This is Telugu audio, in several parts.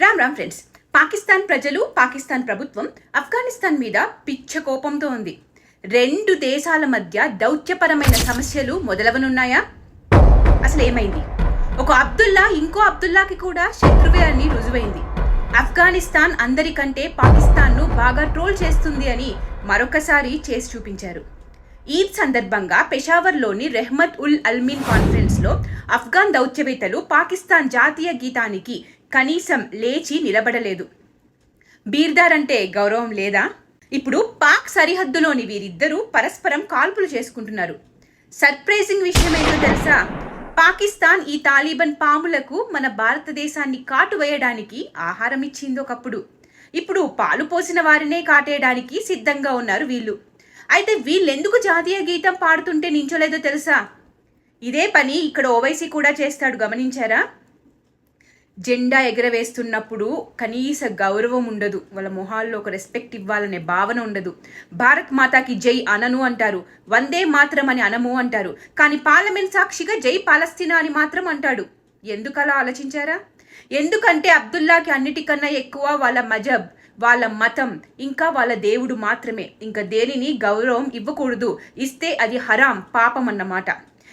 రామ్ రామ్ ఫ్రెండ్స్ పాకిస్తాన్ ప్రజలు పాకిస్తాన్ ప్రభుత్వం ఆఫ్ఘనిస్తాన్ మీద పిచ్చ కోపంతో ఉంది. రెండు దేశాల మధ్య దౌత్యపరమైన సమస్యలు మొదలవనున్నాయా? అసలు ఏమైంది? ఒక అబ్దుల్లా ఇంకో అబ్దుల్లాకి కూడా శత్రువే అని రుజువైంది. ఆఫ్ఘనిస్తాన్ అందరికంటే పాకిస్తాన్ను బాగా ట్రోల్ చేస్తుంది అని మరొకసారి చేసి చూపించారు. ఈద్ సందర్భంగా పెషావర్లోని రెహ్మత్ ఉల్ అల్మీన్ కాన్ఫరెన్స్లో ఆఫ్ఘాన్ దౌత్యవేత్తలు పాకిస్తాన్ జాతీయ గీతానికి కనీసం లేచి నిలబడలేదు. బీర్దార్ అంటే గౌరవం లేదా? ఇప్పుడు పాక్ సరిహద్దులోని వీరిద్దరూ పరస్పరం కాల్పులు చేసుకుంటున్నారు. సర్ప్రైజింగ్ విషయం ఏంటో తెలుసా? పాకిస్తాన్ ఈ తాలిబన్ పాములకు మన భారతదేశాన్ని కాటు వేయడానికి ఆహారం ఇచ్చింది ఒకప్పుడు. ఇప్పుడు పాలు పోసిన వారినే కాటేయడానికి సిద్ధంగా ఉన్నారు వీళ్ళు. అయితే వీళ్ళెందుకు జాతీయ గీతం పాడుతుంటే నించోలేదో తెలుసా? ఇదే పని ఇక్కడ ఓవైసీ కూడా చేస్తాడు గమనించారా? జెండా ఎగరవేస్తున్నప్పుడు కనీస గౌరవం ఉండదు. వాళ్ళ మొహాల్లో ఒక రెస్పెక్ట్ ఇవ్వాలనే భావన ఉండదు. భారత్ మాతాకి జై అనను అంటారు. వందే మాత్రం అని అనము అంటారు. కానీ పార్లమెంట్ సాక్షిగా జై పాలస్తీనా అని మాత్రం అంటాడు. ఎందుకలా ఆలోచించారా? ఎందుకంటే అబ్దుల్లాకి అన్నిటికన్నా ఎక్కువ వాళ్ళ మజబ్ వాళ్ళ మతం ఇంకా వాళ్ళ దేవుడు మాత్రమే. ఇంకా దేనిని గౌరవం ఇవ్వకూడదు. ఇస్తే అది హరాం పాపం అన్నమాట.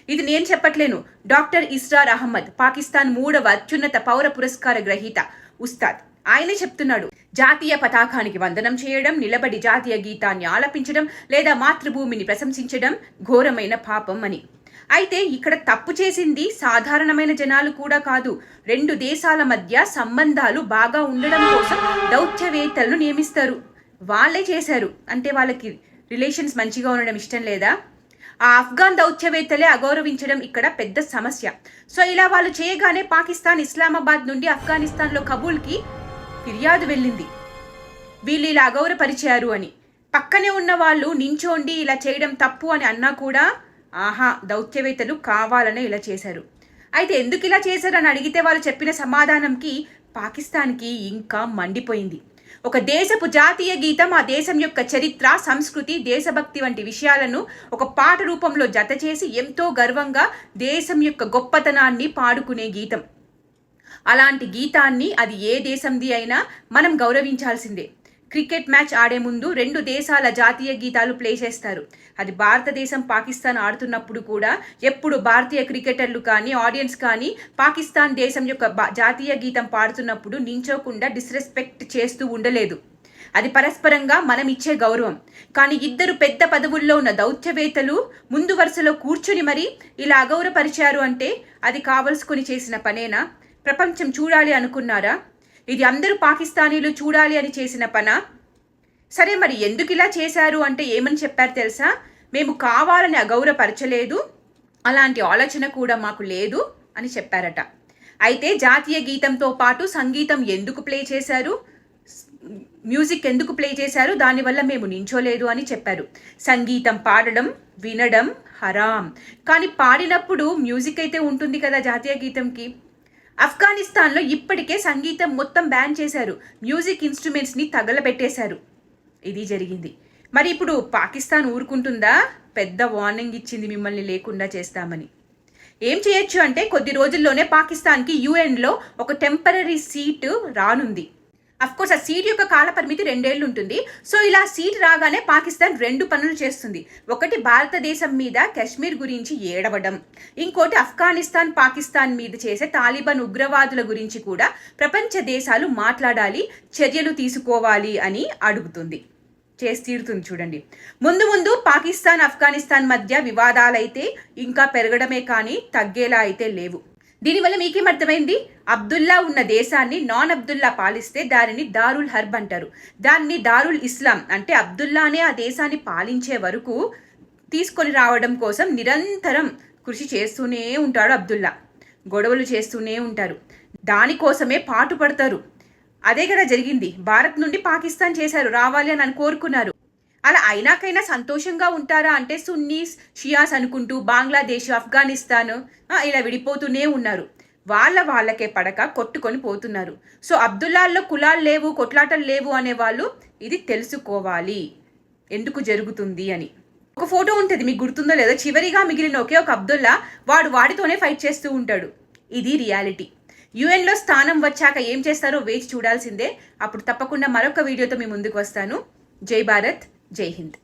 ఇది నేను చెప్పట్లేను. డాక్టర్ ఇస్రార్ అహ్మద్ పాకిస్తాన్ మూడవ అత్యున్నత పౌర పురస్కార గ్రహీత ఉస్తాద్. ఆయనే చెప్తున్నాడు జాతీయ పతాకానికి వందనం చేయడం నిలబడి జాతీయ గీతాన్ని ఆలపించడం లేదా మాతృభూమిని ప్రశంసించడం ఘోరమైన పాపం అని. అయితే ఇక్కడ తప్పు చేసింది సాధారణమైన జనాలు కూడా కాదు. రెండు దేశాల మధ్య సంబంధాలు బాగా ఉండడం కోసం దౌత్యవేత్తలను నియమిస్తారు. వాళ్ళే చేశారు. అంటే వాళ్ళకి రిలేషన్స్ మంచిగా ఉండడం ఇష్టం లేదా? ఆ ఆఫ్ఘాన్ దౌత్యవేత్తలే అగౌరవించడం ఇక్కడ పెద్ద సమస్య. సో ఇలా వాళ్ళు చేయగానే పాకిస్తాన్ ఇస్లామాబాద్ నుండి ఆఫ్ఘనిస్తాన్లో కబూల్కి ఫిర్యాదు వెళ్ళింది. వీళ్ళు ఇలా అగౌరవపరిచారు అని. పక్కనే ఉన్న వాళ్ళు నించోండి ఇలా చేయడం తప్పు అని అన్నా కూడా ఆహా దౌత్యవేత్తలు కావాలనే ఇలా చేశారు. అయితే ఎందుకు ఇలా చేశారని అడిగితే వాళ్ళు చెప్పిన సమాధానంకి పాకిస్తాన్కి ఇంకా మండిపోయింది. ఒక దేశపు జాతీయ గీతం ఆ దేశం యొక్క చరిత్ర సంస్కృతి దేశభక్తి వంటి విషయాలను ఒక పాట రూపంలో జత చేసి ఎంతో గర్వంగా దేశం యొక్క గొప్పతనాన్ని పాడుకునే గీతం. అలాంటి గీతాన్ని అది ఏ దేశంది అయినా మనం గౌరవించాల్సిందే. క్రికెట్ మ్యాచ్ ఆడే ముందు రెండు దేశాల జాతీయ గీతాలు ప్లే చేస్తారు. అది భారతదేశం పాకిస్తాన్ ఆడుతున్నప్పుడు కూడా ఎప్పుడు భారతీయ క్రికెటర్లు కానీ ఆడియన్స్ కానీ పాకిస్తాన్ దేశం యొక్క జాతీయ గీతం పాడుతున్నప్పుడు నించోకుండా డిస్రెస్పెక్ట్ చేస్తూ ఉండలేదు. అది పరస్పరంగా మనం ఇచ్చే గౌరవం. కానీ ఇద్దరు పెద్ద పదవుల్లో ఉన్న దౌత్యవేత్తలు ముందు వరుసలో కూర్చుని మరి ఇలా అగౌరవపరిచారు అంటే అది కావలసుకొని చేసిన పనేనా? ప్రపంచం చూడాలి అనుకున్నారా? ఇది అందరూ పాకిస్తానీలు చూడాలి అని చేసిన పనా? సరే మరి ఎందుకు ఇలా చేశారు అంటే ఏమని చెప్పారు తెలుసా? మేము కావాలని అగౌరవపరచలేదు. అలాంటి ఆలోచన కూడా మాకు లేదు అని చెప్పారట. అయితే జాతీయ గీతంతో పాటు సంగీతం ఎందుకు ప్లే చేశారు? మ్యూజిక్ ఎందుకు ప్లే చేశారు? దానివల్ల మేము నించోలేదు అని చెప్పారు. సంగీతం పాడడం వినడం హరాం. కానీ పాడినప్పుడు మ్యూజిక్ అయితే ఉంటుంది కదా జాతీయ గీతంకి. ఆఫ్ఘనిస్తాన్లో ఇప్పటికే సంగీతం మొత్తం బ్యాన్ చేశారు. మ్యూజిక్ ఇన్స్ట్రుమెంట్స్ని తగలబెట్టేశారు. ఇది జరిగింది. మరి ఇప్పుడు పాకిస్తాన్ ఊరుకుంటుందా? పెద్ద వార్నింగ్ ఇచ్చింది మిమ్మల్ని లేకుండా చేస్తామని. ఏం చేయొచ్చు అంటే కొద్ది రోజుల్లోనే పాకిస్తాన్కి యుఎన్లో ఒక టెంపరీ సీటు రానుంది. కోర్స్ ఆ సీట్ యొక్క కాల పరిమితి రెండేళ్ళు ఉంటుంది. సో ఇలా సీట్ రాగానే పాకిస్తాన్ రెండు పనులు చేస్తుంది. ఒకటి భారతదేశం మీద కశ్మీర్ గురించి ఏడవడం. ఇంకోటి ఆఫ్ఘనిస్తాన్ పాకిస్తాన్ మీద చేసే తాలిబాన్ ఉగ్రవాదుల గురించి కూడా ప్రపంచ దేశాలు మాట్లాడాలి చర్యలు తీసుకోవాలి అని అడుగుతుంది. చేసి తీరుతుంది చూడండి. ముందు ముందు పాకిస్తాన్ ఆఫ్ఘనిస్తాన్ మధ్య వివాదాలైతే ఇంకా పెరగడమే కానీ తగ్గేలా అయితే లేవు. దీనివల్ల మీకేం అర్థమైంది? అబ్దుల్లా ఉన్న దేశాన్ని నాన్ అబ్దుల్లా పాలిస్తే దానిని దారుల్ హర్బ్ అంటారు. దాన్ని దారుల్ ఇస్లాం అంటే అబ్దుల్లానే ఆ దేశాన్ని పాలించే వరకు తీసుకొని రావడం కోసం నిరంతరం కృషి చేస్తూనే ఉంటాడు అబ్దుల్లా. గొడవలు చేస్తూనే ఉంటారు. దానికోసమే పాటుపడతారు. అదే కదా జరిగింది. భారత్ నుండి పాకిస్తాన్ చేశారు. రావాలి అని అని కోరుకున్నారు. అలా అయినాకైనా సంతోషంగా ఉంటారా అంటే సున్నీస్ షియాస్ అనుకుంటూ బంగ్లాదేశ్ ఆఫ్ఘనిస్తాన్ ఇలా విడిపోతూనే ఉన్నారు. వాళ్ళ వాళ్ళకే పడక కొట్టుకొని పోతున్నారు. సో అబ్దుల్లాల్లో కులాలు లేవు కొట్లాటలు లేవు అనే వాళ్ళు ఇది తెలుసుకోవాలి. ఎందుకు జరుగుతుంది అని. ఒక ఫోటో ఉంటుంది మీకు గుర్తుందో లేదో చివరిగా మిగిలిన ఒకే ఒక అబ్దుల్లా వాడు వాడితోనే ఫైట్ చేస్తూ ఉంటాడు. ఇది రియాలిటీ. యుఎన్లో స్థానం వచ్చాక ఏం చేస్తారో వేచి చూడాల్సిందే. అప్పుడు తప్పకుండా మరొక వీడియోతో మీ ముందుకు వస్తాను. జై భారత్. జై హింద్.